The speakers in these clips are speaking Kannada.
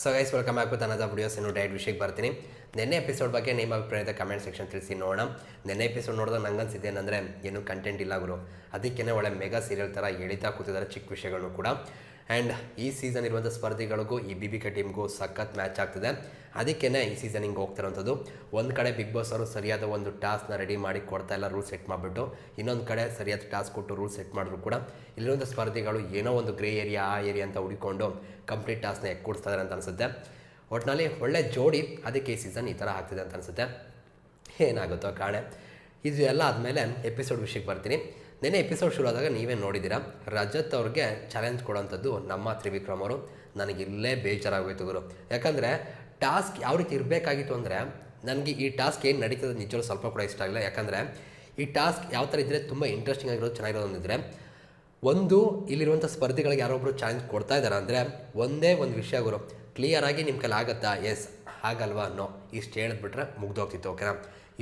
So guys welcome back with another videos ಇನ್ನು ಡೈಟ್ ವಿಷಯಕ್ಕೆ ಬರ್ತೀನಿ. ನೆನ್ನೆ ಎಪಿಸೋಡ್ ಬಗ್ಗೆ ನಿಮ್ಮ ಅಭಿಪ್ರಾಯದ ಕಮೆಂಟ್ ಸೆಕ್ಷನ್ ತಿಳಿಸಿ ನೋಡೋಣ. ನೆನ್ನೆ ಎಪಿಸೋಡ್ ನೋಡಿದಾಗ ನಂಗೆ ಅನ್ಸಿದೆ ಏನಂದರೆ, ಏನು ಕಂಟೆಂಟ್ ಇಲ್ಲ ಗುರು. ಅದಕ್ಕೇನೆ ಒಳ್ಳೆ ಮೆಗಾ ಸೀರಿಯಲ್ ಥರ ಎಳಿತಾ ಕೂತಿದ್ದಾರೆ ಚಿಕ್ಕ ವಿಷಯಗಳನ್ನು ಕೂಡ. ಆ್ಯಂಡ್ ಈ ಸೀಸನ್ ಇರುವಂಥ ಸ್ಪರ್ಧಿಗಳಿಗೂ, ಈ ಬಿ ಬಿ ಕೆ ಟೀಮ್ಗೂ ಸಖತ್ ಮ್ಯಾಚ್ ಆಗ್ತಿದೆ. ಅದಕ್ಕೇ ಈ ಸೀಸನ್ ಹಿಂಗೆ ಹೋಗ್ತಿರೋಂಥದ್ದು. ಒಂದು ಕಡೆ ಬಿಗ್ ಬಾಸ್ ಅವರು ಸರಿಯಾದ ಒಂದು ಟಾಸ್ಕ್ನ ರೆಡಿ ಮಾಡಿ ಕೊಡ್ತಾ ಇಲ್ಲ ರೂಲ್ ಸೆಟ್ ಮಾಡಿಬಿಟ್ಟು, ಇನ್ನೊಂದು ಕಡೆ ಸರಿಯಾದ ಟಾಸ್ಕ್ ಕೊಟ್ಟು ರೂಲ್ ಸೆಟ್ ಮಾಡಿದ್ರು ಕೂಡ ಇಲ್ಲಿರುವಂಥ ಸ್ಪರ್ಧಿಗಳು ಏನೋ ಒಂದು ಗ್ರೇ ಏರಿಯಾ ಆ ಏರಿಯಾ ಅಂತ ಹುಡುಕೊಂಡು ಕಂಪ್ಲೀಟ್ ಟಾಸ್ಕ್ನ ಎಕ್ಕೊಡ್ಸ್ತಾ ಇದ್ದಾರೆ ಅಂತ ಅನಿಸುತ್ತೆ. ಒಟ್ಟಿನಲ್ಲಿ ಒಳ್ಳೆ ಜೋಡಿ ಅದಕ್ಕೆ ಈ ಸೀಸನ್ ಈ ಥರ ಆಗ್ತಿದೆ ಅಂತ ಅನಿಸುತ್ತೆ. ಏನಾಗುತ್ತೋ ಕಾಣೆ. ಇದು ಎಲ್ಲ ಆದಮೇಲೆ ಎಪಿಸೋಡ್ ವಿಷಯಕ್ಕೆ ಬರ್ತೀನಿ. ನೆನ್ನೆ ಎಪಿಸೋಡ್ ಶುರು ಆದಾಗ ನೀವೇ ನೋಡಿದ್ದೀರಾ, ರಜತ್ ಅವ್ರಿಗೆ ಚಾಲೆಂಜ್ ಕೊಡೋಂಥದ್ದು ನಮ್ಮ ತ್ರಿವಿಕ್ರಮ್ ಅವರು. ನನಗೆ ಇಲ್ಲೇ ಬೇಜಾರಾಗೋಯ್ತು ಗುರು. ಯಾಕಂದರೆ ಟಾಸ್ಕ್ ಯಾವ ರೀತಿ ಇರಬೇಕಾಗಿತ್ತು ಅಂದರೆ ನನಗೆ ಈ ಟಾಸ್ಕ್ ಏನು ನಡೀತದೆ ನಿಜವಾಗ್ಲೂ ಸ್ವಲ್ಪ ಕೂಡ ಇಷ್ಟ ಆಗಿಲ್ಲ ಯಾಕಂದರೆ ಈ ಟಾಸ್ಕ್ ಯಾವ ಥರ ಇದ್ದರೆ ತುಂಬ ಇಂಟ್ರೆಸ್ಟಿಂಗ್ ಆಗಿರೋದು, ಚೆನ್ನಾಗಿರೋದು ಅಂದಿದ್ರೆ ಒಂದು ಇಲ್ಲಿರುವಂಥ ಸ್ಪರ್ಧಿಗಳಿಗೆ ಯಾರೊಬ್ಬರು ಚಾಲೆಂಜ್ ಕೊಡ್ತಾ ಇದ್ದಾರೆ ಅಂದರೆ ಒಂದೇ ಒಂದು ವಿಷಯ ಗುರು ಕ್ಲಿಯರ್ ಆಗಿ ನಿಮ್ಮ ಕೈಲಿ ಆಗುತ್ತಾ? ಎಸ್ ಆಗಲ್ವಾ ಅನ್ನೋ ಇಷ್ಟು ಹೇಳಿದ್ಬಿಟ್ರೆ ಮುಗ್ದೋಗ್ತಿತ್ತು ಓಕೆನಾ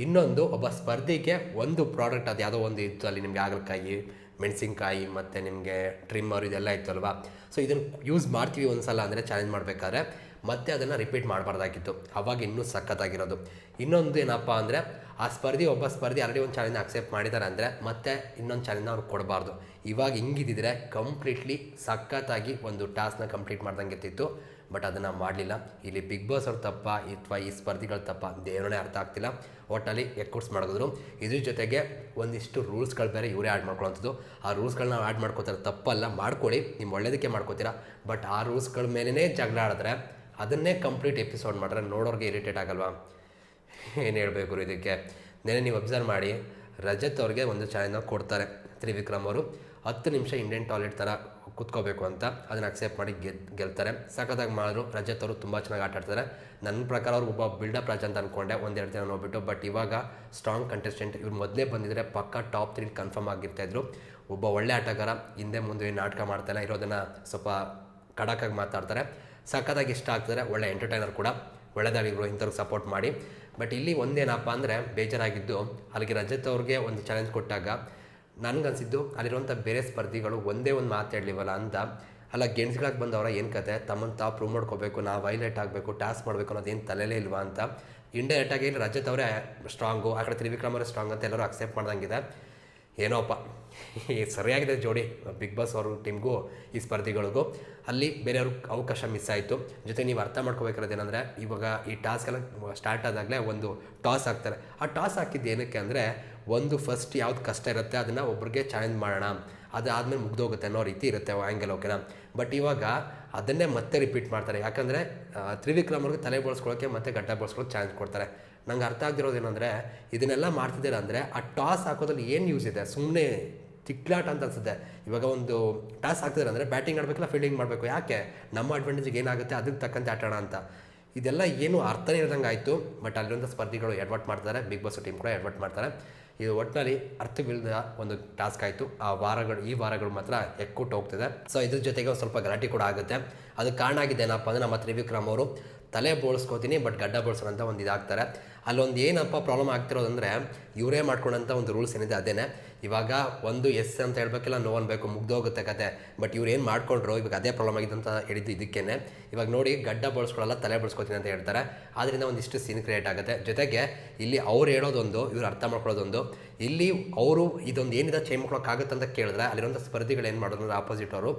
ಇನ್ನೊಂದು ಒಬ್ಬ ಸ್ಪರ್ಧಿಗೆ ಒಂದು ಪ್ರಾಡಕ್ಟ್ ಅದು ಯಾವುದೋ ಒಂದು ಇತ್ತು, ಅಲ್ಲಿ ನಿಮಗೆ ಆಗಲಕಾಯಿ ಮೆಣಸಿನ್ಕಾಯಿ ಮತ್ತು ನಿಮಗೆ ಟ್ರಿಮ್ಮರ್ ಇದೆಲ್ಲ ಇತ್ತು ಅಲ್ವಾ ಸೊ ಇದನ್ನು ಯೂಸ್ ಮಾಡ್ತೀವಿ ಒಂದು ಸಲ ಅಂದರೆ ಚಾಲೆಂಜ್ ಮಾಡಬೇಕಾದ್ರೆ ಮತ್ತೆ ಅದನ್ನು ರಿಪೀಟ್ ಮಾಡಬಾರ್ದಾಗಿತ್ತು. ಅವಾಗ ಇನ್ನೂ ಸಖತ್ತಾಗಿರೋದು. ಇನ್ನೊಂದು ಏನಪ್ಪ ಅಂದರೆ, ಆ ಸ್ಪರ್ಧಿ ಒಬ್ಬ ಸ್ಪರ್ಧಿ ಆಲ್ರೆಡಿ ಒಂದು ಚಾಲೆಂಜ್ ಅಕ್ಸೆಪ್ಟ್ ಮಾಡಿದ್ದಾರೆ ಅಂದರೆ, ಮತ್ತೆ ಇನ್ನೊಂದು ಚಾಲೆಂಜ್ ಅವ್ರು ಕೊಡಬಾರ್ದು. ಇವಾಗ ಹಿಂಗಿದ್ದಿದ್ರೆ ಕಂಪ್ಲೀಟ್ಲಿ ಸಖತ್ತಾಗಿ ಒಂದು ಟಾಸ್ಕ್ನ ಕಂಪ್ಲೀಟ್ ಮಾಡ್ದಂಗೆ ಇರ್ತಿತ್ತು. ಬಟ್ ಅದನ್ನು ಮಾಡಲಿಲ್ಲ. ಇಲ್ಲಿ ಬಿಗ್ ಬಾಸ್ ಅವ್ರ ತಪ್ಪ ಅಥವಾ ಈ ಸ್ಪರ್ಧಿಗಳ ತಪ್ಪ ದೇವರೇ ಅರ್ಥ ಆಗ್ತಿಲ್ಲ. ಒಟ್ಟಲ್ಲಿ ಎಕ್ಕೂಡ್ಸ್ ಮಾಡಿದ್ರು ಇದ್ರ ಜೊತೆಗೆ ಒಂದಿಷ್ಟು ರೂಲ್ಸ್ಗಳು ಬೇರೆ ಇವರೇ ಆ್ಯಡ್ ಮಾಡ್ಕೊಳ್ಳೋಂಥದ್ದು ಆ ರೂಲ್ಸ್ಗಳನ್ನ ಆ್ಯಡ್ ಮಾಡ್ಕೋತಾರೆ ತಪ್ಪಲ್ಲ, ಮಾಡ್ಕೊಳ್ಳಿ. ನಿಮ್ಮ ಒಳ್ಳೇದಕ್ಕೆ ಮಾಡ್ಕೋತೀರಾ. ಬಟ್ ಆ ರೂಲ್ಸ್ಗಳ ಮೇಲೇ ಜಗಳ ಆಡಿದ್ರೆ ಅದನ್ನೇ ಕಂಪ್ಲೀಟ್ ಎಪಿಸೋಡ್ ಮಾಡಿದ್ರೆ ನೋಡೋರಿಗೆ ಇರಿಟೇಟ್ ಆಗಲ್ವಾ? ಏನು ಹೇಳಬೇಕು ಇದಕ್ಕೆ? ನೆನೆ ನೀವು ಅಬ್ಸರ್ವ್ ಮಾಡಿ, ರಜತ್ ಅವ್ರಿಗೆ ಒಂದು ಚಾಲೆಂಜ್ನ ಕೊಡ್ತಾರೆ. ತ್ರಿವಿಕ್ರಮ್ ಅವರು, ಹತ್ತು ನಿಮಿಷ ಇಂಡಿಯನ್ ಟಾಯ್ಲೆಟ್ ಥರ ಕುತ್ಕೋಬೇಕು ಅಂತ ಅದನ್ನು ಅಕ್ಸೆಪ್ಟ್ ಮಾಡಿ ಗೆದ್, ಗೆಲ್ತಾರೆ. ಸಖತ್ತಾಗಿ ಮಾಡಿದ್ರು. ರಜತ್ ಅವರು ತುಂಬ ಚೆನ್ನಾಗಿ ಆಟ ಆಡ್ತಾರೆ. ನನ್ನ ಪ್ರಕಾರ ಅವ್ರು ಒಬ್ಬ ಬಿಲ್ಡಪ್ ರಾಜ ಅಂತ ಅಂದ್ಕೊಂಡೆ ಒಂದೆರಡು ದಿನ ನೋಡ್ಬಿಟ್ಟು ಬಟ್ ಇವಾಗ ಸ್ಟ್ರಾಂಗ್ ಕಂಟೆಸ್ಟೆಂಟ್ ಇವ್ರು ಮೊದಲೇ ಬಂದಿದ್ದರೆ ಪಕ್ಕ ಟಾಪ್ ತ್ರೀ ಕನ್ಫರ್ಮ್ ಆಗಿರ್ತಾಯಿದ್ರು ಒಬ್ಬ ಒಳ್ಳೆ ಆಟಗಾರ, ಹಿಂದೆ ಮುಂದೆ ನಾಟಕ ಮಾಡ್ತಾನೆ ಇರೋದನ್ನು ಸ್ವಲ್ಪ ಕಡಕಾಗಿ ಮಾತಾಡ್ತಾರೆ. ಸಖತ್ತಾಗಿ ಇಷ್ಟ ಆಗ್ತಾರೆ ಒಳ್ಳೆ ಎಂಟರ್ಟೈನರ್ ಕೂಡ. ಒಳ್ಳೆದಾಗಿದ್ರು ಇಂಥವ್ರಿಗೆ ಸಪೋರ್ಟ್ ಮಾಡಿ. ಬಟ್ ಇಲ್ಲಿ ಒಂದೇನಪ್ಪ ಅಂದರೆ ಬೇಜಾರಾಗಿದ್ದು, ಅಲ್ಲಿಗೆ ರಜತ್ ಅವ್ರಿಗೆ ಒಂದು ಚಾಲೆಂಜ್ ಕೊಟ್ಟಾಗ ನನಗನ್ಸಿದ್ದು ಅಲ್ಲಿರುವಂಥ ಬೇರೆ ಸ್ಪರ್ಧಿಗಳು ಒಂದೇ ಒಂದು ಮಾತಾಡಲಿವಲ್ಲ ಅಂತ. ಅಲ್ಲ ಗೆಣ್ಸ್ಗಳಾಗಿ ಬಂದವರ ಏನು ಕತೆ? ತಮ್ಮನ್ನು ತಾವು ಪ್ರೂವ್ ಮಾಡ್ಕೋಬೇಕು ನಾವು ವೈಲೇಟ್ ಆಗಬೇಕು ಟಾಸ್ಕ್ ಮಾಡಬೇಕು ಅನ್ನೋದು ಏನು ತಲೆಲೇ ಇಲ್ವಾ ಅಂತ. ಇಂಡೈರೆಕ್ಟಾಗಿ ಇಲ್ಲಿ ರಜತ್ ಅವರೇ ಸ್ಟ್ರಾಂಗು ಆ ಕಡೆ ತ್ರಿವಿಕ್ರಮ್ ಅವರೇ ಸ್ಟ್ರಾಂಗ್ ಅಂತ ಎಲ್ಲರೂ ಅಕ್ಸೆಪ್ಟ್ ಮಾಡ್ದಂಗಿದೆ. ಏನೋಪ್ಪ ಈ ಸರಿಯಾಗಿದೆ ಜೋಡಿ ಬಿಗ್ ಬಾಸ್ ಅವ್ರ ಟೀಮ್ಗೂ ಈ ಸ್ಪರ್ಧಿಗಳಿಗೂ. ಅಲ್ಲಿ ಬೇರೆಯವ್ರಿಗೆ ಅವಕಾಶ ಮಿಸ್ ಆಯಿತು. ಜೊತೆ ನೀವು ಅರ್ಥ ಏನಂದರೆ, ಇವಾಗ ಈ ಟಾಸ್ಕ್ ಎಲ್ಲ ಸ್ಟಾರ್ಟ್ ಆದಾಗಲೇ ಒಂದು ಟಾಸ್ ಹಾಕ್ತಾರೆ. ಆ ಟಾಸ್ ಹಾಕಿದ್ದು ಏನಕ್ಕೆ ಅಂದರೆ, ಒಂದು ಫಸ್ಟ್ ಯಾವ್ದು ಕಷ್ಟ ಇರುತ್ತೆ ಅದನ್ನು ಒಬ್ರಿಗೆ ಚಾಲೆಂಜ್ ಮಾಡೋಣ. ಅದಾದಮೇಲೆ ಮುಗ್ದೋಗುತ್ತೆ ಅನ್ನೋ ರೀತಿ ಇರುತ್ತೆ ಆ್ಯಂಗಲ್ ಓಕೆನಾ? ಬಟ್ ಇವಾಗ ಅದನ್ನೇ ಮತ್ತೆ ರಿಪೀಟ್ ಮಾಡ್ತಾರೆ. ಯಾಕಂದರೆ ತ್ರಿವಿಕ್ರಮ್ ಅವ್ರಿಗೆ ತಲೆ ಬಳಸ್ಕೊಳ್ಳೋಕೆ ಮತ್ತೆ ಗಡ್ಡ ಬಳಸ್ಕೊಳ್ಳೋಕೆ ಚಾಲೆಂಜ್ ಕೊಡ್ತಾರೆ. ನಂಗೆ ಅರ್ಥ ಆಗ್ದಿರೋದು ಏನಂದರೆ, ಇದನ್ನೆಲ್ಲ ಮಾಡ್ತಿದ್ದೀರ ಅಂದರೆ, ಆ ಟಾಸ್ ಹಾಕೋದ್ರಲ್ಲಿ ಏನು ಯೂಸ್ ಇದೆ? ಸುಮ್ಮನೆ ತಿಕ್ಲಾಟ ಅಂತ ಅನ್ಸುತ್ತೆ. ಇವಾಗ ಒಂದು ಟಾಸ್ ಆಗ್ತಿದ್ರೆ ಅಂದರೆ ಬ್ಯಾಟಿಂಗ್ ಆಡಬೇಕಲ್ಲ, ಫೀಲ್ಡಿಂಗ್ ಮಾಡಬೇಕು. ಯಾಕೆ? ನಮ್ಮ ಅಡ್ವಾಂಟೇಜಿಗೆ ಏನಾಗುತ್ತೆ ಅದಕ್ಕೆ ತಕ್ಕಂತೆ ಆಟೋಣ ಅಂತ. ಇದೆಲ್ಲ ಏನು ಅರ್ಥನೇ ಇರೋದಂಗೆ ಆಯಿತು. ಬಟ್ ಅಲ್ಲಿರುವಂಥ ಸ್ಪರ್ಧಿಗಳು ಎಡ್ವರ್ಟ್ ಮಾಡ್ತಾರೆ. ಬಿಗ್ ಬಾಸ್ ಟೀಮ್ ಕೂಡ ಎಡ್ವರ್ಟ್ ಮಾಡ್ತಾರೆ. ಇದು ಒಟ್ಟಿನಲ್ಲಿ ಅರ್ಥವಿಲ್ಲದ ಒಂದು ಟಾಸ್ಕ್ ಆಯಿತು. ಆ ವಾರಗಳು, ಈ ವಾರಗಳು ಮಾತ್ರ ಎಕ್ಕುಟ್ಟು ಹೋಗ್ತಿದೆ. ಸೊ ಇದ್ರ ಜೊತೆಗೆ ಒಂದು ಸ್ವಲ್ಪ ಗಲಾಟೆ ಕೂಡ ಆಗುತ್ತೆ. ಅದಕ್ಕೆ ಕಾರಣ ಆಗಿದೆ ಏನಪ್ಪ ಅಂದರೆ ನಮ್ಮ ತ್ರಿವಿಕ್ರಮ್ ಅವರು ತಲೆ ಬೋಳ್ಸ್ಕೋತೀನಿ ಬಟ್ ಗಡ್ಡ ಬೋಳ್ಸೋಣ ಅಂತ ಒಂದು ಇದಾಗ್ತಾರೆ. ಅಲ್ಲೊಂದು ಏನಪ್ಪ ಪ್ರಾಬ್ಲಮ್ ಆಗ್ತಿರೋದಂದರೆ, ಇವರೇ ಮಾಡ್ಕೊಂಡಂಥ ಒಂದು ರೂಲ್ಸ್ ಏನಿದೆ ಅದೇನೆ. ಇವಾಗ ಒಂದು ಎಸ್ ಅಂತ ಹೇಳ್ಬೇಕಿಲ್ಲ ನೋ ಅನ್ಬೇಕು, ಮುಗ್ದೋಗುತ್ತೆ ಕತೆ. ಬಟ್ ಇವ್ರು ಏನು ಮಾಡ್ಕೊಂಡ್ರು, ಇವಾಗ ಅದೇ ಪ್ರಾಬ್ಲಮ್ ಆಗಿದೆ ಅಂತ ಹೇಳಿದ್ದು ಇದಕ್ಕೇನೆ. ಇವಾಗ ನೋಡಿ, ಗಡ್ಡ ಬಳಸ್ಕೊಳ್ಳಲ್ಲ ತಲೆ ಬಳಸ್ಕೊತೀನಿ ಅಂತ ಹೇಳ್ತಾರೆ. ಆದ್ದರಿಂದ ಒಂದಿಷ್ಟು ಸೀನ್ ಕ್ರಿಯೇಟ್ ಆಗುತ್ತೆ. ಜೊತೆಗೆ ಇಲ್ಲಿ ಅವ್ರು ಹೇಳೋದೊಂದು, ಇವ್ರು ಅರ್ಥ ಮಾಡ್ಕೊಳ್ಳೋದೊಂದು. ಇಲ್ಲಿ ಅವರು ಇದೊಂದು ಏನಿದೆ ಚೇಂಜ್ ಮಾಡ್ಕೊಳಕ್ಕಾಗುತ್ತೆ ಅಂತ ಕೇಳಿದ್ರೆ ಅಲ್ಲಿರುವಂಥ ಸ್ಪರ್ಧಿಗಳು ಏನು ಮಾಡೋದು ಅಂದ್ರೆ ಆಪೋಸಿಟ್ ಅವರು.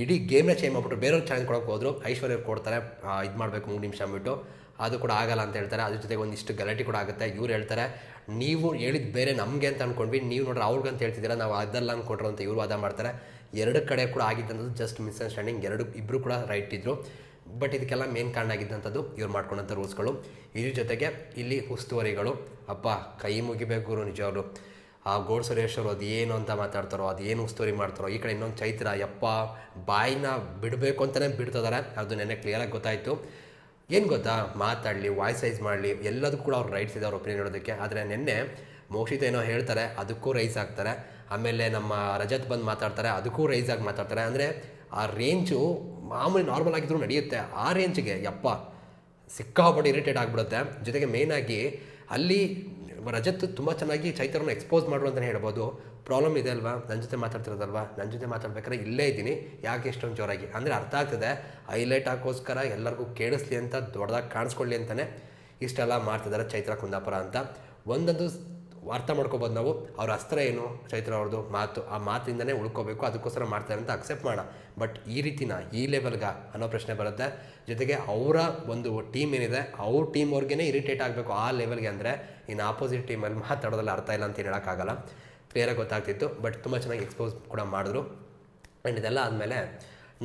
ಇಡೀ ಗೇಮ್ನ ಚೇಂಜ್ ಮಾಡಿಬಿಟ್ಟು ಬೇರೆಯವ್ರು ಚಾಲೆಂಜ್ ಕೊಡೋಕೆ ಹೋದ್ರು ಐಶ್ವರ್ಯ ಕೊಡ್ತಾರೆ ಇದು ಮಾಡಬೇಕು ಮೂರು ನಿಮಿಷ ಅಂದ್ಬಿಟ್ಟು. ಅದು ಕೂಡ ಆಗಲ್ಲ ಅಂತ ಹೇಳ್ತಾರೆ. ಅದ್ರ ಜೊತೆಗೆ ಒಂದಿಷ್ಟು ಗಲಾಟೆ ಕೂಡ ಆಗುತ್ತೆ. ಇವ್ರು ಹೇಳ್ತಾರೆ, ನೀವು ಹೇಳಿದ ಬೇರೆ ನಮಗೆ ಅಂತ ಅಂದ್ಕೊಂಡ್ವಿ ನೀವು ನೋಡ್ರಿ ಅವ್ರಿಗೆ ಅಂತ ಹೇಳ್ತಿದ್ದೀರಾ, ನಾವು ಅದಲ್ಲ ಅಂದ್ಕೊಂಡ್ರು ಅಂತ ಇವರು ವಾದ ಮಾಡ್ತಾರೆ. ಎರಡು ಕಡೆ ಕೂಡ ಆಗಿದ್ದಂಥದ್ದು ಜಸ್ಟ್ ಮಿಸ್ಅಂಡರ್ಸ್ಟ್ಯಾಂಡಿಂಗ್ ಎರಡು ಇಬ್ಬರು ಕೂಡ ರೈಟ್ ಇದ್ದರು ಬಟ್ ಇದಕ್ಕೆಲ್ಲ ಮೇನ್ ಕಾರಣ ಆಗಿದ್ದಂಥದ್ದು ಇವ್ರು ಮಾಡ್ಕೊಂಡಂಥ ರೂಲ್ಸ್ಗಳು ಇದ್ರ ಜೊತೆಗೆ ಇಲ್ಲಿ ಉಸ್ತುವಾರಿಗಳು ಅಪ್ಪ ಕೈ ಮುಗಿಬೇಕು ನಿಜವರು ಆ ಗೋಡ್ ಸುರೇಶ್ ಅವರು ಅದು ಏನು ಅಂತ ಮಾತಾಡ್ತಾರೋ, ಅದು ಏನು ಉಸ್ತುವಾರಿ ಮಾಡ್ತಾರೋ, ಈ ಕಡೆ ಇನ್ನೊಂದು ಚೈತ್ರ, ಯಪ್ಪ, ಬಾಯಿನ ಬಿಡಬೇಕು ಅಂತಲೇ ಬಿಡ್ತಿದ್ದಾರೆ ಅದು ನೆನ್ನೆ ಕ್ಲಿಯರಾಗಿ ಗೊತ್ತಾಯಿತು. ಏನು ಗೊತ್ತಾ? ಮಾತಾಡಲಿ ವಾಯ್ಸ್ ಸೈಜ್ ಮಾಡಲಿ, ಎಲ್ಲದಕ್ಕೂ ಕೂಡ ಅವ್ರು ರೈಟ್ಸ್ ಇದೆ ಅವ್ರ ಒಪಿನಿಯನ್ ಹೇಳೋದಕ್ಕೆ. ಆದರೆ ನೆನ್ನೆ ಮೋಕ್ಷಿತ ಏನೋ ಹೇಳ್ತಾರೆ, ಅದಕ್ಕೂ ರೈಸ್ ಆಗ್ತಾರೆ. ಆಮೇಲೆ ನಮ್ಮ ರಜತ್ ಬಂದು ಮಾತಾಡ್ತಾರೆ, ಅದಕ್ಕೂ ರೈಸ್ ಆಗಿ ಮಾತಾಡ್ತಾರೆ. ಅಂದರೆ ಆ ರೇಂಜು ಮಾಮೂಲಿ ನಾರ್ಮಲ್ ಆಗಿದ್ರೂ ನಡೆಯುತ್ತೆ. ಆ ರೇಂಜ್ಗೆ ಯಪ್ಪ ಸಿಕ್ಕಾಪಟ್ಟೆ ಇರಿಟೇಟ್ ಆಗಿಬಿಡುತ್ತೆ. ಜೊತೆಗೆ ಮೇಯ್ನಾಗಿ ಅಲ್ಲಿ ರಜತ್ ತುಂಬ ಚೆನ್ನಾಗಿ ಚೈತ್ರನ ಎಕ್ಸ್ಪೋಸ್ ಮಾಡು ಅಂತಲೇ ಹೇಳ್ಬೋದು. ಪ್ರಾಬ್ಲಮ್ ಇದೆ ಅಲ್ವಾ? ನನ್ನ ಜೊತೆ ಮಾತಾಡ್ತಿರೋದಲ್ವಾ? ನನ್ನ ಜೊತೆ ಮಾತಾಡ್ಬೇಕಾದ್ರೆ ಇಲ್ಲೇ ಇದ್ದೀನಿ. ಯಾಕೆ ಇಷ್ಟೊಂದು ಜೋರಾಗಿ? ಅಂದರೆ ಅರ್ಥ ಆಗ್ತದೆ. ಹೈಲೈಟ್ ಹಾಕೋಸ್ಕರ ಎಲ್ಲರಿಗೂ ಕೇಳಿಸ್ಲಿ ಅಂತ, ದೊಡ್ಡದಾಗಿ ಕಾಣಿಸ್ಕೊಳ್ಳಿ ಅಂತಲೇ ಇಷ್ಟೆಲ್ಲ ಮಾಡ್ತಿದ್ದಾರೆ ಚೈತ್ರ ಕುಂದಾಪುರ ಅಂತ. ಒಂದೊಂದು ಅರ್ಥ ಮಾಡ್ಕೋಬೋದು ನಾವು. ಅವ್ರ ಅಸ್ತ್ರ ಏನು ಚೈತ್ರ ಅವ್ರದ್ದು? ಮಾತು. ಆ ಮಾತಿಂದನೇ ಉಳ್ಕೋಬೇಕು. ಅದಕ್ಕೋಸ್ಕರ ಮಾಡ್ತಾರೆ ಅಂತ ಅಕ್ಸೆಪ್ಟ್ ಮಾಡೋಣ ಬಟ್ ಈ ರೀತಿನ, ಈ ಲೆವೆಲ್ಗ ಅನ್ನೋ ಪ್ರಶ್ನೆ ಬರುತ್ತೆ. ಜೊತೆಗೆ ಅವರ ಒಂದು ಟೀಮ್ ಏನಿದೆ, ಅವ್ರ ಟೀಮ್ ಅವ್ರಿಗೆ ಇರಿಟೇಟ್ ಆಗಬೇಕು ಆ ಲೆವೆಲ್ಗೆ ಅಂದರೆ ಇನ್ನು ಆಪೋಸಿಟ್ ಟೀಮಲ್ಲಿ ಮಾತಾಡೋದಲ್ಲ ಅರ್ಥ ಇಲ್ಲ ಅಂತ ಹೇಳೋಕ್ಕಾಗಲ್ಲ. ಕ್ಲಿಯರಾಗಿ ಗೊತ್ತಾಗ್ತಿತ್ತು ಬಟ್ ತುಂಬ ಚೆನ್ನಾಗಿ ಎಕ್ಸ್ಪೋಸ್ ಕೂಡ ಮಾಡಿದ್ರು. ಆ್ಯಂಡ್ ಇದೆಲ್ಲ ಆದಮೇಲೆ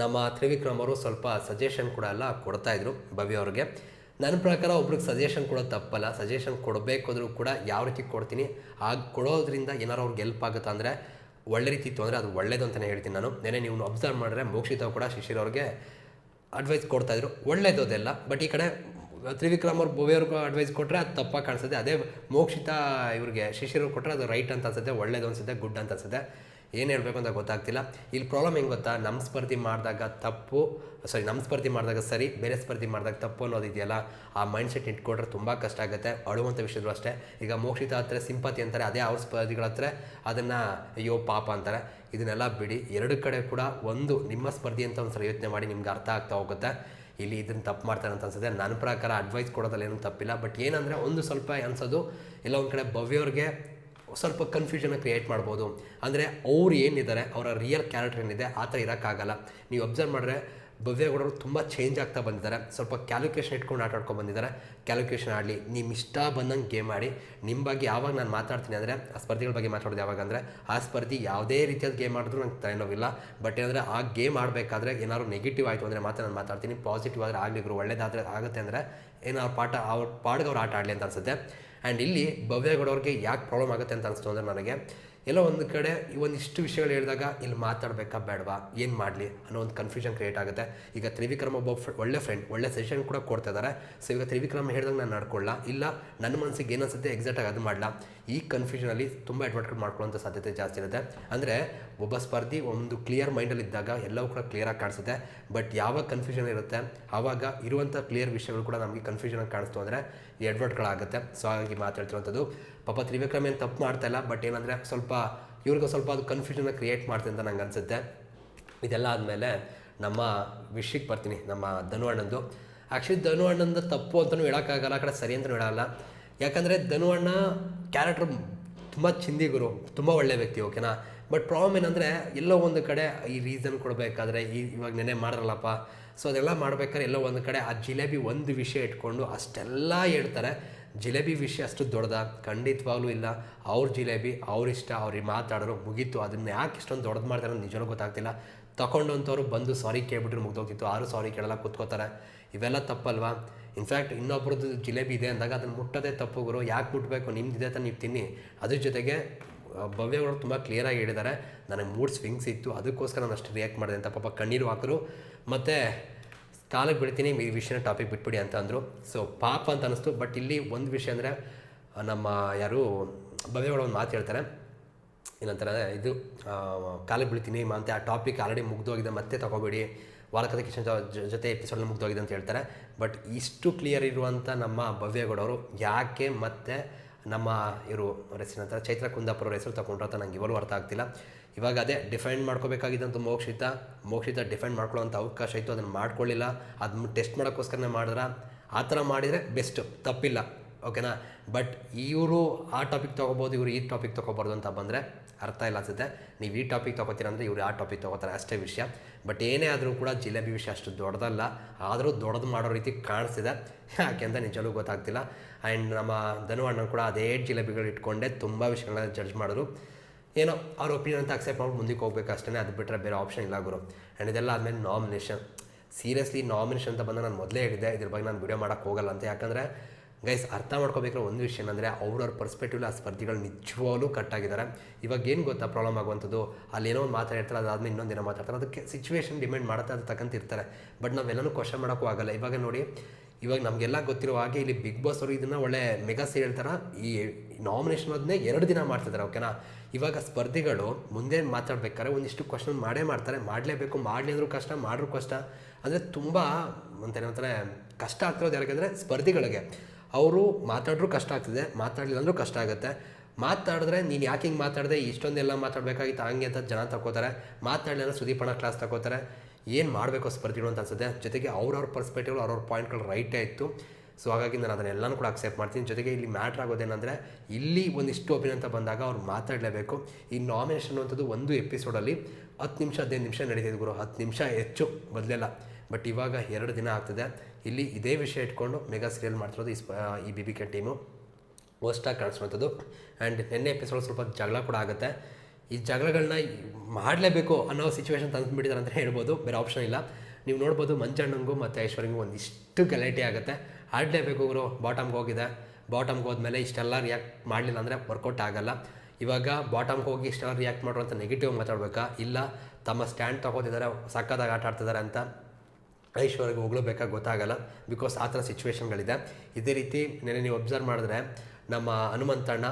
ನಮ್ಮ ತ್ರಿವಿಕ್ರಮ್ ಅವರು ಸ್ವಲ್ಪ ಸಜೆಷನ್ ಕೂಡ ಎಲ್ಲ ಕೊಡ್ತಾಯಿದ್ರು ಭವ್ಯ ಅವ್ರಿಗೆ. ನನ್ನ ಪ್ರಕಾರ ಒಬ್ರಿಗೆ ಸಜೆಷನ್ ಕೊಡೋದು ತಪ್ಪಲ್ಲ ಸಜೆಷನ್ ಕೊಡಬೇಕಾದ್ರೂ ಕೂಡ ಯಾವ ರೀತಿ ಕೊಡ್ತೀನಿ ಆಗ ಕೊಡೋದ್ರಿಂದ ಏನಾರು ಅವ್ರಿಗೆ ಹೆಲ್ಪ್ ಆಗುತ್ತಾ ಅಂದರೆ ಒಳ್ಳೆ ರೀತಿ ಇತ್ತು ಅಂದರೆ ಅದು ಒಳ್ಳೇದು ಅಂತಲೇ ಹೇಳ್ತೀನಿ ನಾನು. ನೆನೆ ನೀವು ಅಬ್ಸರ್ವ್ ಮಾಡಿದ್ರೆ ಮೋಕ್ಷಿತ ಕೂಡ ಶಿಶಿರ್ ಅಡ್ವೈಸ್ ಕೊಡ್ತಾಯಿದ್ರು ಒಳ್ಳೇದು ಅದೆಲ್ಲ ಬಟ್ ಈ ಕಡೆ ತ್ರಿವಿಕ್ರಮ್ ಅವ್ರು ಭವ್ಯವ್ರಿಗೂ ಅಡ್ವೈಸ್ ಕೊಟ್ಟರೆ ಅದು ತಪ್ಪಾಗಿ ಕಾಣಿಸುತ್ತೆ. ಅದೇ ಮೋಕ್ಷಿತ ಇವ್ರಿಗೆ ಶಿಷ್ಯರು ಕೊಟ್ಟರೆ ಅದು ರೈಟ್ ಅಂತ ಅನ್ಸುತ್ತೆ, ಒಳ್ಳೇದು ಅನ್ಸುತ್ತೆ ಗುಡ್ ಅಂತ ಅನ್ಸುತ್ತೆ. ಏನು ಹೇಳಬೇಕು ಅಂತ ಗೊತ್ತಾಗ್ತಿಲ್ಲ. ಇಲ್ಲಿ ಪ್ರಾಬ್ಲಮ್ ಹೆಂಗೆ ಗೊತ್ತಾ? ನಮ್ಮ ಸ್ಪರ್ಧಿ ಮಾಡಿದಾಗ ತಪ್ಪು ಸಾರಿ ನಮ್ಮ ಸ್ಪರ್ಧಿ ಮಾಡಿದಾಗ ಸರಿ, ಬೇರೆ ಸ್ಪರ್ಧಿ ಮಾಡಿದಾಗ ತಪ್ಪು ಅನ್ನೋದು ಇದೆಯಲ್ಲ, ಆ ಮೈಂಡ್ ಸೆಟ್ ಇಟ್ಕೊಂಡ್ರೆ ತುಂಬ ಕಷ್ಟ ಆಗುತ್ತೆ. ಅಳುವಂಥ ವಿಷಯದಲ್ಲೂ ಅಷ್ಟೇ. ಈಗ ಮೋಕ್ಷಿತ ಹತ್ರ ಸಿಂಪತಿ ಅಂತಾರೆ, ಅದೇ ಅವ್ರ ಸ್ಪರ್ಧಿಗಳ ಹತ್ರ ಅದನ್ನು ಅಯ್ಯೋ ಪಾಪ ಅಂತಾರೆ. ಇದನ್ನೆಲ್ಲ ಬಿಡಿ. ಎರಡು ಕಡೆ ಕೂಡ ಒಂದು ನಿಮ್ಮ ಸ್ಪರ್ಧಿ ಅಂತ ಒಂದು ಸಲ ಯೋಚನೆ ಮಾಡಿ ನಿಮ್ಗೆ ಅರ್ಥ ಆಗ್ತಾ ಹೋಗುತ್ತೆ. ಇಲ್ಲಿ ಇದನ್ನು ತಪ್ಪು ಮಾಡ್ತಾರೆ ಅಂತ ಅನ್ಸುತ್ತೆ. ನನ್ನ ಪ್ರಕಾರ ಅಡ್ವೈಸ್ ಕೊಡೋದ್ರಲ್ಲಿ ಏನೂ ತಪ್ಪಿಲ್ಲ. ಬಟ್ ಏನಂದರೆ ಒಂದು ಸ್ವಲ್ಪ ಅನ್ಸೋದು ಎಲ್ಲ ಒಂದು ಕಡೆ ಭವ್ಯವ್ರಿಗೆ ಸ್ವಲ್ಪ ಕನ್ಫ್ಯೂಷನ್ ಕ್ರಿಯೇಟ್ ಮಾಡ್ಬೋದು. ಅಂದರೆ ಅವ್ರು ಏನಿದ್ದಾರೆ, ಅವರ ರಿಯಲ್ ಕ್ಯಾರೆಕ್ಟರ್ ಏನಿದೆ, ಆ ಥರ ಇರೋಕ್ಕಾಗಲ್ಲ. ನೀವು ಅಬ್ಸರ್ವ್ ಮಾಡಿದ್ರೆ ಭವ್ಯಗೌಡರು ತುಂಬ ಚೇಂಜ್ ಆಗ್ತಾ ಬಂದಿದ್ದಾರೆ. ಸ್ವಲ್ಪ ಕ್ಯಾಲ್ಕುಲೇಷನ್ ಇಟ್ಕೊಂಡು ಆಟ ಆಡ್ಕೊಂಡು ಬಂದಿದ್ದಾರೆ. ಕ್ಯಾಲ್ಕುಲೇಷನ್ ಆಡಲಿ ನಿಮ್ಮ ಇಷ್ಟ ಬಂದಂಗೆ ಗೇಮ್ ಆಡಿ ನಿಮ್ಮ ಬಗ್ಗೆ ಯಾವಾಗ ನಾನು ಮಾತಾಡ್ತೀನಿ ಅಂದರೆ, ಆ ಸ್ಪರ್ಧಿಗಳ ಬಗ್ಗೆ ಮಾತಾಡೋದು ಯಾವಾಗ ಅಂದರೆ, ಆ ಸ್ಪರ್ಧಿ ಯಾವುದೇ ರೀತಿಯಾದ ಗೇಮ್ ಆಡಿದ್ರು ನಂಗೆ ತಲೆನೋವಿಲ್ಲ. ಬಟ್ ಏನಂದರೆ, ಆ ಗೇಮ್ ಆಡಬೇಕಾದ್ರೆ ಏನಾದ್ರು ನೆಗೆಟಿವ್ ಆಯಿತು ಅಂದರೆ ಮಾತ್ರ ನಾನು ಮಾತಾಡ್ತೀನಿ. ಪಾಸಿಟಿವ್ ಆದರೆ ಆಗಲಿದ್ರು ಒಳ್ಳೇದಾದರೆ ಆಗುತ್ತೆ ಅಂದರೆ ಏನೋ ಪಾಠ ಅವ್ರ, ಪಾಡ್ಗೆ ಅವ್ರು ಆಟ ಆಡಲಿ ಅಂತ ಅನಿಸುತ್ತೆ. ಆ್ಯಂಡ್ ಇಲ್ಲಿ ಭವ್ಯಗೌಡವ್ರಿಗೆ ಯಾಕೆ ಪ್ರಾಬ್ಲಮ್ ಆಗುತ್ತೆ ಅಂತ ಅನಿಸ್ತು ಅಂದರೆ ನನಗೆ ಎಲ್ಲೋ ಒಂದು ಕಡೆ ಈ ಒಂದಿಷ್ಟು ವಿಷಯಗಳು ಹೇಳಿದಾಗ ಇಲ್ಲಿ ಮಾತಾಡಬೇಕಾ ಬೇಡವಾ? ಏನು ಮಾಡಲಿ ಅನ್ನೋ ಒಂದು ಕನ್ಫ್ಯೂಷನ್ ಕ್ರಿಯೇಟ್ ಆಗುತ್ತೆ. ಈಗ ತ್ರಿವಿಕ್ರಮ ಒಬ್ಬ ಒಳ್ಳೆ ಫ್ರೆಂಡ್ ಒಳ್ಳೆ ಸಜೆಷನ್ ಕೂಡ ಕೊಡ್ತಾ ಇದ್ದಾರೆ ಸೊ ಈಗ ತ್ರಿವಿಕ್ರಮ ಹೇಳಿದಾಗ ನಾನು ನಡ್ಕೊಳ್ಳ ಇಲ್ಲ, ನನ್ನ ಮನಸ್ಸಿಗೆ ಏನು ಅನ್ಸುತ್ತೆ ಎಕ್ಸಾಕ್ಟಾಗಿ ಅದು ಮಾಡಲ್ಲ ಈ ಕನ್ಫ್ಯೂಷನಲ್ಲಿ ತುಂಬ ಅಡ್ವರ್ಟ್ ಮಾಡ್ಕೊಳ್ಳೋಂಥ ಸಾಧ್ಯತೆ ಜಾಸ್ತಿ ಇರುತ್ತೆ. ಅಂದರೆ ಒಬ್ಬ ಸ್ಪರ್ಧಿ ಒಂದು ಕ್ಲಿಯರ್ ಮೈಂಡಲ್ಲಿ ಇದ್ದಾಗ ಎಲ್ಲವೂ ಕೂಡ ಕ್ಲಿಯರಾಗಿ ಕಾಣಿಸುತ್ತೆ. ಬಟ್ ಯಾವಾಗ ಕನ್ಫ್ಯೂಷನ್ ಇರುತ್ತೆ? ಆವಾಗ ಇರುವಂಥ ಕ್ಲಿಯರ್ ವಿಷಯಗಳು ಕೂಡ ನಮಗೆ ಕನ್ಫ್ಯೂಷನ್ ಕಾಣಿಸ್ತು ಅಂದರೆ ಈ ಅಡ್ವರ್ಟ್ಗಳಾಗುತ್ತೆ ಸೊ ಹಾಗಾಗಿ ಮಾತಾಡ್ತಿರುವಂಥದ್ದು ಪಾಪ ತ್ರಿವಿಕ್ರಮ್ ಏನು ತಪ್ಪು ಮಾಡ್ತಾ ಇಲ್ಲ ಬಟ್ ಏನಂದರೆ ಸ್ವಲ್ಪ, ಇವ್ರಿಗೆ ಸ್ವಲ್ಪ ಅದು ಕನ್ಫ್ಯೂಷನ್ನ ಕ್ರಿಯೇಟ್ ಮಾಡ್ತೀನಿ ಅಂತ ನಂಗೆ ಅನಿಸುತ್ತೆ. ಇದೆಲ್ಲ ಆದಮೇಲೆ ನಮ್ಮ ವಿಷಯಕ್ಕೆ ಬರ್ತೀನಿ, ನಮ್ಮ ಧನು ಅಣ್ಣಂದು ಆ್ಯಕ್ಚುಲಿ ಧನು ಅಣ್ಣಂದು ತಪ್ಪು ಅಂತಲೂ ಹೇಳೋಕ್ಕಾಗಲ್ಲ, ಆ ಕಡೆ ಸರಿ ಅಂತಲೂ ಹೇಳಲ್ಲ. ಯಾಕಂದರೆ ಧನು ಅಣ್ಣ ಕ್ಯಾರೆಕ್ಟರ್ ತುಂಬ ಚಿಂದಿಗುರು ತುಂಬ ಒಳ್ಳೆ ವ್ಯಕ್ತಿ ಓಕೆನಾ ಬಟ್ ಪ್ರಾಬ್ಲಮ್ ಏನಂದರೆ ಎಲ್ಲೋ ಒಂದು ಕಡೆ ಈ ರೀಸನ್ ಕೊಡಬೇಕಾದ್ರೆ ಈ ಇವಾಗ ನೆನೆ ಮಾಡಿರಲ್ಲಪ್ಪ ಸೊ ಅದೆಲ್ಲ ಮಾಡ್ಬೇಕಾದ್ರೆ ಎಲ್ಲೋ ಒಂದು ಕಡೆ ಆ ಜಿಲೇಬಿ ಒಂದು ವಿಷಯ ಇಟ್ಕೊಂಡು ಅಷ್ಟೆಲ್ಲ ಹೇಳ್ತಾರೆ. ಜಿಲೇಬಿ ವಿಷಯ ಅಷ್ಟು ದೊಡ್ಡದ, ಖಂಡಿತವಾಗ್ಲೂ ಇಲ್ಲ. ಅವ್ರ ಜಿಲೇಬಿ ಅವ್ರಿಷ್ಟ ಅವ್ರಿಗೆ ಮಾತಾಡೋರು ಮುಗೀತು. ಅದನ್ನ ಯಾಕೆ ಇಷ್ಟೊಂದು ದೊಡ್ಡದು ಮಾಡ್ತಾರೆ ನಿಜವೂ ಗೊತ್ತಾಗ್ತಿಲ್ಲ. ತಗೊಂಡಂಥವ್ರು ಬಂದು ಸಾರಿ ಕೇಳ್ಬಿಟ್ರೆ ಮುಗ್ದೋಗ್ತಿತ್ತು. ಆರು ಸಾರಿ ಕೇಳಲ್ಲ, ಕೂತ್ಕೋತಾರೆ. ಇವೆಲ್ಲ ತಪ್ಪಲ್ವಾ? ಇನ್ಫ್ಯಾಕ್ಟ್ ಇನ್ನೊಬ್ರದ್ದು ಜಿಲೇಬಿ ಇದೆ ಅಂದಾಗ ಅದನ್ನು ಮುಟ್ಟೋದೇ ತಪ್ಪು ಗುರು. ಯಾಕೆ ಮುಟ್ಟಬೇಕು ಇದೆ ಅಂತ ನೀವು ತಿನ್ನಿ. ಅದ್ರ ಜೊತೆಗೆ ಭವ್ಯಗಳು ತುಂಬ ಕ್ಲಿಯರಾಗಿ ಹೇಳಿದ್ದಾರೆ. ನನಗೆ ಮೂಡ್ ಸ್ವಿಂಗ್ಸ್ ಇತ್ತು. ಅದಕ್ಕೋಸ್ಕರ ನಾನು ಅಷ್ಟು ರಿಯಾಕ್ಟ್ ಮಾಡಿದೆ ಅಂತ ಪಾಪ ಕಣ್ಣೀರು ಹಾಕರು. ಮತ್ತು ಕಾಲಕ್ಕೆ ಬಿಡ್ತೀನಿ, ಈ ವಿಷಯನ ಟಾಪಿಕ್ ಬಿಟ್ಬಿಡಿ ಅಂತ ಅಂದರು. ಸೊ ಪಾಪ ಅಂತ ಅನ್ನಿಸ್ತು ಬಟ್ ಇಲ್ಲಿ ಒಂದು ವಿಷಯ ಅಂದರೆ, ನಮ್ಮ ಯಾರು ಭವ್ಯಗಳು ಒಂದು ಮಾತು ಹೇಳ್ತಾರೆ. ಏನಂತಾರೆ, ಇದು ಕಾಲಕ್ಕೆ ಬೀಳ್ತೀನಿ ಮತ್ತು ಆ ಟಾಪಿಕ್ ಆಲ್ರೆಡಿ ಮುಗ್ದೋಗಿದೆ, ಮತ್ತೆ ತಗೋಬೇಡಿ. ವಾರಕಥ ಕಿಶನ್ ಜೊತೆ ಎಪಿಸೋಡ್ ಮುಗ್ದೋಗಿದೆ ಅಂತ ಹೇಳ್ತಾರೆ. ಬಟ್ ಇಷ್ಟು ಕ್ಲಿಯರ್ ಇರುವಂಥ ನಮ್ಮ ಭವ್ಯಗೌಡವರು ಯಾಕೆ ಮತ್ತೆ ನಮ್ಮ ಇವರು ಅವ್ರ ಹೆಸರು ಅಂತಾರೆ ಚೈತ್ರ ಕುಂದಾಪುರ ಹೆಸರು ತಗೊಂಡ್ರು ಅಂತ ನಂಗೆ ಇವಾಗಲೂ ಅರ್ಥ ಆಗ್ತಿಲ್ಲ. ಇವಾಗ ಅದೇ ಡಿಫೆಂಡ್ ಮಾಡ್ಕೋಬೇಕಾಗಿದ್ದಂಥ ಮೋಕ್ಷಿತ. ಮೋಕ್ಷಿತ ಡಿಫೆಂಡ್ ಮಾಡ್ಕೊಳ್ಳೋಂಥ ಅವಕಾಶ ಇತ್ತು, ಅದನ್ನು ಮಾಡ್ಕೊಳ್ಳಿಲ್ಲ. ಅದನ್ನ ಟೆಸ್ಟ್ ಮಾಡೋಕ್ಕೋಸ್ಕರನೇ ಮಾಡಿದ್ರೆ. ಆ ಥರ ಮಾಡಿದರೆ ಬೆಸ್ಟ್, ತಪ್ಪಿಲ್ಲ. ಓಕೆನಾ? ಬಟ್ ಇವರು ಆ ಟಾಪಿಕ್ ತೊಗೋಬೋದು, ಇವರು ಈ ಟಾಪಿಕ್ ತೊಗೋಬಾರ್ದು ಅಂತ ಬಂದರೆ ಅರ್ಥ ಇಲ್ಲ ಅನ್ಸುತ್ತೆ. ನೀವು ಈ ಟಾಪಿಕ್ ತೊಗೋತೀರ ಅಂದರೆ ಇವರು ಆ ಟಾಪಿಕ್ ತೊಗೋತಾರೆ, ಅಷ್ಟೇ ವಿಷಯ. ಬಟ್ ಏನೇ ಆದರೂ ಕೂಡ ಜಿಲೇಬಿ ವಿಷಯ ಅಷ್ಟು ದೊಡ್ಡದಲ್ಲ, ಆದರೂ ದೊಡ್ಡದು ಮಾಡೋ ರೀತಿ ಕಾಣಿಸ್ತಿದೆ. ಯಾಕೆ ಅಂತ ನಿಜವೂ ಗೊತ್ತಾಗ್ತಿಲ್ಲ. ಆ್ಯಂಡ್ ನಮ್ಮ ಧನು ಅಣ್ಣ ಕೂಡ ಅದೇ ಜಿಲೇಬಿಗಳು ಇಟ್ಕೊಂಡೆ ತುಂಬ ವಿಷಯಗಳನ್ನ ಜಡ್ಜ್ ಮಾಡಿದ್ರು. ಏನೋ, ಅವ್ರ ಒಪಿನಿಯನ್ ಅಂತ ಅಕ್ಸೆಪ್ಟ್ ಮಾಡಿ ಮುಂದಕ್ಕೆ ಹೋಗ್ಬೇಕು ಅಷ್ಟೇ ಅದು ಬಿಟ್ಟರೆ ಬೇರೆ ಆಪ್ಷನ್ ಇಲ್ಲ ಗುರು. ಆ್ಯಂಡ್ ಇದೆಲ್ಲ ಆದಮೇಲೆ ನಾಮಿನೇಷನ್ ಸೀರಿಯಸ್ಲಿ ನಾಮಿನೇಷನ್ ಅಂತ ಬಂದ ನಾನು ಮೊದಲೇ ಹೇಳಿದ್ದೆ, ಇದ್ರ ಬಗ್ಗೆ ನಾನು ವಿಡಿಯೋ ಮಾಡೋಕ್ಕೆ ಹೋಗಲ್ಲ ಅಂತ. ಯಾಕಂದರೆ ಗೈಸ್, ಅರ್ಥ ಮಾಡ್ಕೋಬೇಕಾದ್ರೆ ಒಂದು ವಿಷಯ ಏನಂದರೆ ಅವ್ರವ್ರ ಪರ್ಸ್ಪೆಕ್ಟಿವ್ಲಿ ಆ ಸ್ಪರ್ಧಿಗಳು ನಿಜವಾಗ್ಲೂ ಕಟ್ಟಾಗಿದ್ದಾರೆ ಇವಾಗ ಏನು ಗೊತ್ತಾ ಪ್ರಾಬ್ಲಮ್ ಆಗುವಂಥದ್ದು? ಅಲ್ಲಿ ಏನೋ ಒಂದು ಮಾತಾಡ್ತಾರೆ ಅದಾದ್ಮೇಲೆ ಇನ್ನೊಂದು ಏನೋ ಮಾತಾಡ್ತಾರೆ. ಅದಕ್ಕೆ ಸಿಚುವೇಶನ್ ಡಿಮ್ಯಾಂಡ್ ಮಾಡುತ್ತೆ, ಅದು ತಗೊಂತಿರ್ತಾರೆ ಬಟ್ ನಾವೆಲ್ಲನೂ ಕ್ವಶನ್ ಮಾಡೋಕ್ಕೂ ಆಗಲ್ಲ. ಇವಾಗ ನೋಡಿ, ಇವಾಗ ನಮಗೆಲ್ಲ ಗೊತ್ತಿರೋ ಹಾಗೆ ಇಲ್ಲಿ ಬಿಗ್ ಬಾಸ್ ಅವರು ಇದನ್ನು ಒಳ್ಳೆ ಮೆಗಾ ಸೀರಿಯಲ್ ಥರ ಈ ನಾಮಿನೇಷನ್ ಅದನ್ನೇ ಎರಡು ದಿನ ಮಾಡ್ತಿದ್ದಾರೆ ಓಕೆನಾ ಇವಾಗ ಸ್ಪರ್ಧಿಗಳು ಮುಂದೆ ಮಾತಾಡ್ಬೇಕಾದ್ರೆ ಒಂದಿಷ್ಟು ಕ್ವಶನ್ ಮಾಡೇ ಮಾಡ್ತಾರೆ. ಮಾಡಲೇಬೇಕು, ಮಾಡಲಿ ಅಂದರೂ ಕಷ್ಟ, ಮಾಡ್ರೂ ಕಷ್ಟ. ಅಂದರೆ ತುಂಬ, ಅಂತ ಏನಂತಾರೆ, ಕಷ್ಟ ಆಗ್ತಿರೋದು ಯಾಕೆಂದರೆ ಸ್ಪರ್ಧಿಗಳಿಗೆ. ಅವರು ಮಾತಾಡ್ರೂ ಕಷ್ಟ ಆಗ್ತಿದೆ, ಮಾತಾಡಲಿಲ್ಲ ಅಂದರೂ ಕಷ್ಟ ಆಗುತ್ತೆ. ಮಾತಾಡಿದ್ರೆ ನೀನು ಯಾಕೆ ಹಿಂಗೆ ಮಾತಾಡಿದೆ? ಇಷ್ಟೊಂದೆಲ್ಲ ಮಾತಾಡಬೇಕಾಗಿತ್ತು, ಹಂಗೆ ಅಂತ ಜನ ತಗೋತಾರೆ ಮಾತಾಡಲಿಲ್ಲ ಸುದೀಪಣ ಕ್ಲಾಸ್ ತಗೋತಾರೆ ಏನು ಮಾಡಬೇಕು ಸ್ಪರ್ಧಿಗಳು ಅಂತ ಅನ್ಸುತ್ತೆ. ಜೊತೆಗೆ ಅವ್ರವ್ರ ಪರ್ಸ್ಪೆಕ್ಟಿವ್ ಅವ್ರವ್ರ ಪಾಯಿಂಟ್ಗಳು ರೈಟೇ ಇತ್ತು. ಸೊ ಹಾಗಾಗಿ ನಾನು ಅದನ್ನೆಲ್ಲನೂ ಕೂಡ ಅಕ್ಸೆಪ್ಟ್ ಮಾಡ್ತೀನಿ. ಜೊತೆಗೆ ಇಲ್ಲಿ ಮ್ಯಾಟ್ರ್ ಆಗೋದೇನೆಂದರೆ, ಇಲ್ಲಿ ಒಂದಿಷ್ಟು ಒಪಿನಿಯನ್ ಅಂತ ಬಂದಾಗ ಅವ್ರು ಮಾತಾಡಲೇಬೇಕು. ಈ ನಾಮಿನೇಷನ್ ಅನ್ನುವಂಥದ್ದು ಒಂದು ಎಪಿಸೋಡಲ್ಲಿ ಹತ್ತು ನಿಮಿಷ ಹದಿನೈದು ನಿಮಿಷ ನಡೀತಿದ್ದು ಗುರು. ಹತ್ತು ನಿಮಿಷ ಹೆಚ್ಚು ಬದಲೆಲ್ಲ ಬಟ್ ಇವಾಗ ಎರಡು ದಿನ ಆಗ್ತಿದೆ. ಇಲ್ಲಿ ಇದೇ ವಿಷಯ ಇಟ್ಕೊಂಡು ಮೆಗಾ ಸೀರಿಯಲ್ ಮಾಡ್ತಿರೋದು ಈ ಈ ಬಿ ಬಿ ಕೆ ಟೀಮು ವರ್ಸ್ಟಾಗಿ ಕಾಣಿಸುವಂಥದ್ದು ಆ್ಯಂಡ್ ನಿನ್ನೆ ಎಪಿಸೋಡ್ ಸ್ವಲ್ಪ ಜಗಳ ಕೂಡ ಆಗುತ್ತೆ. ಈ ಜಗಳಗಳನ್ನ ಮಾಡಲೇಬೇಕು ಅನ್ನೋ ಸಿಚುವೇಶನ್ ತಂದುಬಿಟ್ಟಿದ್ದಾರೆ ಅಂತ ಹೇಳ್ಬೋದು. ಬೇರೆ ಆಪ್ಷನ್ ಇಲ್ಲ. ನೀವು ನೋಡ್ಬೋದು ಮಂಜಣ್ಣಂಗೂ ಮತ್ತು ಐಶ್ವರ್ಯಂಗೂ ಒಂದಿಷ್ಟು ಗಲಾಟೆ ಆಗುತ್ತೆ. ಆಡಲೇಬೇಕು ಗುರು ಬಾಟಮ್ಗೆ ಹೋಗಿದೆ. ಬಾಟಮ್ಗೆ ಹೋದ್ಮೇಲೆ ಇಷ್ಟೆಲ್ಲ ರಿಯಾಕ್ಟ್ ಮಾಡಲಿಲ್ಲ ಅಂದರೆ ವರ್ಕೌಟ್ ಆಗಲ್ಲ. ಇವಾಗ ಬಾಟಮ್ಗೆ ಹೋಗಿ ಇಷ್ಟೆಲ್ಲ ರಿಯಾಕ್ಟ್ ಮಾಡೋ ಅಂತ ನೆಗೆಟಿವ್ ಮಾತಾಡ್ಬೇಕಾ? ಇಲ್ಲ, ತಮ್ಮ ಸ್ಟ್ಯಾಂಡ್ ತಗೋತಿದ್ದಾರೆ ಸಕ್ಕತ್ತಾಗಿ ಆಟ ಆಡ್ತಿದ್ದಾರೆ ಅಂತ. ಐಶ್ವರ್ಯಗೆ ಹೋಗ್ಲೇಬೇಕಾ ಗೊತ್ತಾಗಲ್ಲ ಬಿಕಾಸ್ ಆ ಥರ ಸಿಚುವೇಶನ್ಗಳಿದೆ ಇದೇ ರೀತಿ ನೆನೆ ನೀವು ಅಬ್ಸರ್ವ್ ಮಾಡಿದ್ರೆ ನಮ್ಮ ಹನುಮಂತಣ್ಣ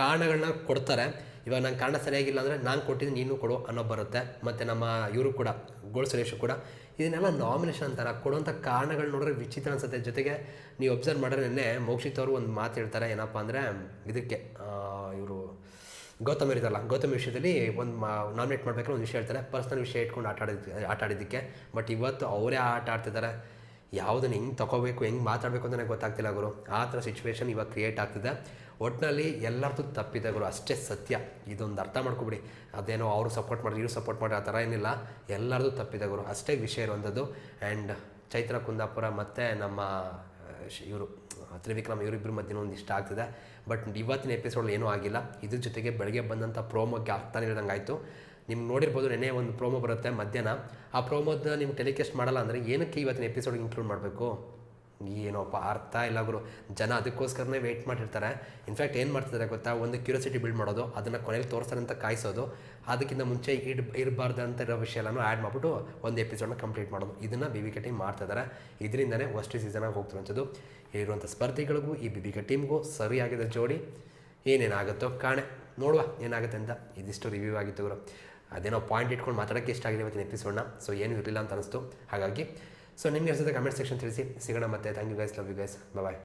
ಕಾರಣಗಳನ್ನ ಕೊಡ್ತಾರೆ. ಇವಾಗ ನಂಗೆ ಕಾರಣ ಸರಿಯಾಗಿಲ್ಲ ಅಂದರೆ ನಾನು ಕೊಟ್ಟಿದ್ದು ನೀನು ಕೊಡು ಅನ್ನೋ ಬರುತ್ತೆ. ಮತ್ತು ನಮ್ಮ ಇವರು ಕೂಡ, ಗೋಳ್ ಸುರೇಶು ಕೂಡ ಇದನ್ನೆಲ್ಲ ನಾಮಿನೇಷನ್ ಅಂತಾರೆ. ಕೊಡುವಂಥ ಕಾರಣಗಳು ನೋಡಿದ್ರೆ ವಿಚಿತ್ರ ಅನ್ಸುತ್ತೆ. ಜೊತೆಗೆ ನೀವು ಅಬ್ಸರ್ವ್ ಮಾಡಿದ್ರೆ ನಿನ್ನೆ ಮೋಕ್ಷಿತ್ ಅವರು ಒಂದು ಮಾತು ಹೇಳ್ತಾರೆ. ಏನಪ್ಪ ಅಂದರೆ ಇದಕ್ಕೆ ಇವರು ಗೌತಮ್ ಇರ್ತಾರಲ್ಲ ಗೌತಮ್ ವಿಷಯದಲ್ಲಿ ಒಂದು ನಾಮಿನೇಟ್ ಮಾಡಬೇಕಾದ್ರೆ ಒಂದು ವಿಷಯ ಹೇಳ್ತಾರೆ. ಪರ್ಸ್ನಲ್ ವಿಷಯ ಇಟ್ಕೊಂಡು ಆಟ ಆಟಾಡಿದ್ದಕ್ಕೆ ಬಟ್ ಇವತ್ತು ಅವರೇ ಆಟ ಆಡ್ತಿದ್ದಾರೆ. ಯಾವುದನ್ನು ಹೆಂಗೆ ತೊಗೋಬೇಕು ಹೆಂಗೆ ಮಾತಾಡಬೇಕು ಅಂತ ನನಗೆ ಗೊತ್ತಾಗ್ತಿಲ್ಲ ಗುರು. ಆ ಥರ ಸಿಚುವೇಶನ್ ಇವಾಗ ಕ್ರಿಯೇಟ್ ಆಗ್ತಿದೆ. ಒಟ್ಟಿನಲ್ಲಿ ಎಲ್ಲರದ್ದು ತಪ್ಪಿದೆ ಗುರು. ಅಷ್ಟೇ ಸತ್ಯ. ಇದೊಂದು ಅರ್ಥ ಮಾಡ್ಕೊಬಿಡಿ. ಅದೇನೋ ಅವರು ಸಪೋರ್ಟ್ ಮಾಡಿದ್ರು, ಇವ್ರು ಸಪೋರ್ಟ್ ಮಾಡಿ ಆ ಥರ ಏನಿಲ್ಲ. ಎಲ್ಲರದ್ದು ತಪ್ಪಿದೆ ಗುರು. ಅಷ್ಟೇ ವಿಷಯ ಇರುವಂಥದ್ದು. ಆ್ಯಂಡ್ ಚೈತ್ರ ಕುಂದಾಪುರ ಮತ್ತು ನಮ್ಮ ಇವರು ತ್ರಿವಿಕ್ರಮ್ ಇವರಿಬ್ಬರ ಮಧ್ಯೆ ಒಂದು ಇಷ್ಟ ಆಗ್ತಿದೆ. ಬಟ್ ಇವತ್ತಿನ ಎಪಿಸೋಡ್ ಏನೂ ಆಗಿಲ್ಲ. ಇದ್ರ ಜೊತೆಗೆ ಬೆಳಗ್ಗೆ ಬಂದಂಥ ಪ್ರೋಮೋಗೆ ಅರ್ಥನೇ ಇರೋದಂಗೆ ಆಯಿತು. ನಿಮ್ಗೆ ನೋಡಿರ್ಬೋದು ನೆನ್ನೆ ಒಂದು ಪ್ರೋಮೋ ಬರುತ್ತೆ ಮಧ್ಯಾಹ್ನ. ಆ ಪ್ರೋಮೋದ ನೀವು ಟೆಲಿಕಾಸ್ಟ್ ಮಾಡಲ್ಲ ಅಂದರೆ ಏನಕ್ಕೆ ಇವತ್ತಿನ ಎಪಿಸೋಡ್ ಇನ್ಕ್ಲೂಡ್ ಮಾಡಬೇಕು? ಏನೋಪ್ಪ ಅರ್ಥ ಇಲ್ಲ ಗುರು. ಜನ ಅದಕ್ಕೋಸ್ಕರನೇ ವೆಯ್ಟ್ ಮಾಡಿರ್ತಾರೆ ಇನ್ಫ್ಯಾಕ್ಟ್ ಏನು ಮಾಡ್ತಿದ್ದಾರೆ ಗೊತ್ತಾ? ಒಂದು ಕ್ಯೂರಿಯಾಸಿಟಿ ಬಿಲ್ಡ್ ಮಾಡೋದು, ಅದನ್ನು ಕೊನೆಯಲ್ಲಿ ತೋರಿಸ್ತಾರೆ ಅಂತ ಕಾಯಿಸೋದು, ಅದಕ್ಕಿಂತ ಮುಂಚೆ ಇಡ್, ಇರಬಾರ್ದು ಅಂತ ಇರೋ ವಿಷಯ ಎಲ್ಲನೂ ಆ್ಯಡ್ ಮಾಡಿಬಿಟ್ಟು ಒಂದು ಎಪಿಸೋಡ್ನ ಕಂಪ್ಲೀಟ್ ಮಾಡೋದು. ಇದನ್ನು ಬಿ ಬಿ ಕೆ ಟೀಮ್ ಮಾಡ್ತಿದ್ದಾರೆ. ಇದರಿಂದನೇ ಫಸ್ಟ್ ಸೀಸನಾಗಿ ಹೋಗ್ತಿರೋಂಥದ್ದು ಇರುವಂಥ ಸ್ಪರ್ಧಿಗಳಿಗೂ, ಈ ಬಿ ಬಿ ಕೆ ಟೀಮ್ಗೂ ಸರಿಯಾಗಿದೆ ಜೋಡಿ. ಏನೇನಾಗುತ್ತೋ ಕಾಣೆ. ನೋಡುವ ಏನಾಗುತ್ತೆ ಅಂತ ಇದಿಷ್ಟು ರಿವ್ಯೂ ಆಗಿತ್ತು ಗುರು. ಅದೇನೋ ಪಾಯಿಂಟ್ ಇಟ್ಕೊಂಡು ಮಾತಾಡೋಕ್ಕೆ ಇಷ್ಟ ಆಗಿದೆ ಇವತ್ತಿನ ಎಪಿಸೋಡ್ನ ಸೊ ಏನು ಇರಲಿಲ್ಲ ಅಂತ ಅನಿಸ್ತು. ಹಾಗಾಗಿ ಸೊ ನಿಮಗೆ ಅನಿಸುತ್ತೆ ಕಮೆಂಟ್ ಸೆಕ್ಷನ್ ತಿಳಿಸಿ. ಸಿಗೋಣ ಮತ್ತೆ. Thank you guys love you guys bye